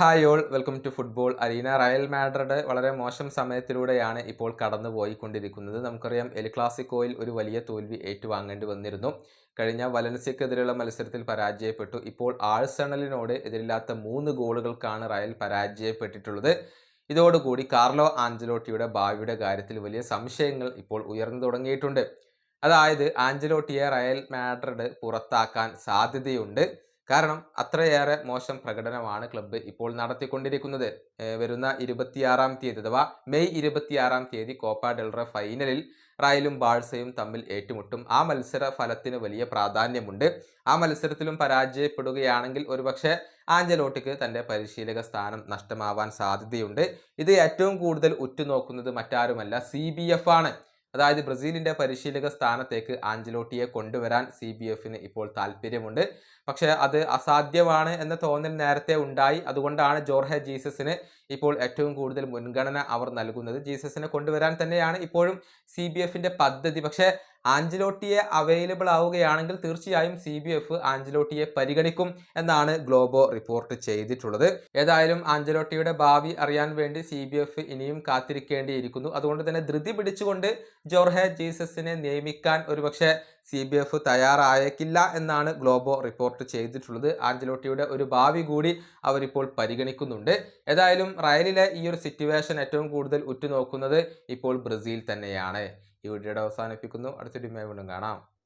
Hi all welcome to football. Arena Real Madrid വളരെ മോശം സമയത്തിലൂടെയാണ് ഇപ്പോൾ കടന്നു പോയിക്കൊണ്ടിരിക്കുന്നത് നമുക്കറിയാം എൽ ക്ലാസിക്കോയിൽ ഒരു വലിയ തോൽവി ഏറ്റുവാങ്ങേണ്ടി വന്നിരുന്നു. കഴിഞ്ഞ വലൻസിയക്കെതിരെയുള്ള മത്സരത്തിൽ പരാജയപ്പെട്ടു. ഇപ്പോൾ ആഴ്സണലിനോട് എതിരില്ലാത്ത മൂന്ന് ഗോളുകൾക്കാണ് റയൽ പരാജയപ്പെട്ടിട്ടുള്ളത്. ഇതോടുകൂടി കാർലോ ആഞ്ചലോട്ടിയുടെ ഭാവിയുടെ കാര്യത്തിൽ വലിയ സംശയങ്ങൾ ഇപ്പോൾ ഉയർന്നു തുടങ്ങിയിട്ടുണ്ട്. അതായത് ആഞ്ചലോട്ടിയെ റയൽ മാഡ്രിഡ് പുറത്താക്കാൻ സാധ്യതയുണ്ട്. കാരണം അത്രയേറെ മോശം പ്രകടനമാണ് ക്ലബ്ബ് ഇപ്പോൾ നടത്തിക്കൊണ്ടിരിക്കുന്നത്. വരുന്ന ഇരുപത്തിയാറാം തീയതി അഥവാ മെയ് ഇരുപത്തിയാറാം തീയതി കോപ്പ ഡെൽറ ഫൈനലിൽ റായലും ബാഴ്സയും തമ്മിൽ ഏറ്റുമുട്ടും. ആ മത്സര ഫലത്തിന് വലിയ പ്രാധാന്യമുണ്ട്. ആ മത്സരത്തിലും പരാജയപ്പെടുകയാണെങ്കിൽ ഒരുപക്ഷെ ആഞ്ചലോട്ടിക്ക് തന്റെ പരിശീലക സ്ഥാനം നഷ്ടമാവാൻ സാധ്യതയുണ്ട്. ഇത് ഏറ്റവും കൂടുതൽ ഉറ്റുനോക്കുന്നത് മറ്റാരുമല്ല സി ആണ്. അതായത് ബ്രസീലിന്റെ പരിശീലക സ്ഥാനത്തേക്ക് ആഞ്ചലോട്ടിയെ കൊണ്ടുവരാൻ സി ബി എഫിന് ഇപ്പോൾ താല്പര്യമുണ്ട്. പക്ഷേ അത് അസാധ്യമാണ് എന്ന തോന്നൽ നേരത്തെ ഉണ്ടായി. അതുകൊണ്ടാണ് ജോർഹെ ജീസസിന് ഇപ്പോൾ ഏറ്റവും കൂടുതൽ മുൻഗണന അവർ നൽകുന്നത്. ജീസസിനെ കൊണ്ടുവരാൻ തന്നെയാണ് ഇപ്പോഴും സി ബി എഫിന്റെ പദ്ധതി. പക്ഷേ ആഞ്ചലോട്ടിയെ അവൈലബിൾ ആവുകയാണെങ്കിൽ തീർച്ചയായും സി ബി എഫ് ആഞ്ചലോട്ടിയെ പരിഗണിക്കും എന്നാണ് ഗ്ലോബോ റിപ്പോർട്ട് ചെയ്തിട്ടുള്ളത്. ഏതായാലും ആഞ്ചലോട്ടിയുടെ ഭാവി അറിയാൻ വേണ്ടി സി ബി എഫ് ഇനിയും കാത്തിരിക്കേണ്ടിയിരിക്കുന്നു. അതുകൊണ്ട് തന്നെ ധൃതി പിടിച്ചുകൊണ്ട് ജോർഹെ ജീസസിനെ നിയമിക്കാൻ ഒരുപക്ഷെ സി ബി എഫ് തയ്യാറായേക്കില്ല എന്നാണ് ഗ്ലോബോ റിപ്പോർട്ട് ചെയ്തിട്ടുള്ളത്. ആഞ്ചലോട്ടിയുടെ ഒരു ഭാവി കൂടി അവരിപ്പോൾ പരിഗണിക്കുന്നുണ്ട്. ഏതായാലും റയലിലെ ഈ ഒരു സിറ്റുവേഷൻ ഏറ്റവും കൂടുതൽ ഉറ്റുനോക്കുന്നത് ഇപ്പോൾ ബ്രസീൽ തന്നെയാണ്. ഈ വീഡിയോയുടെ അവസാനിപ്പിക്കുന്നു. അടുത്ത അടുത്തൊരു വീണ്ടും കാണാം.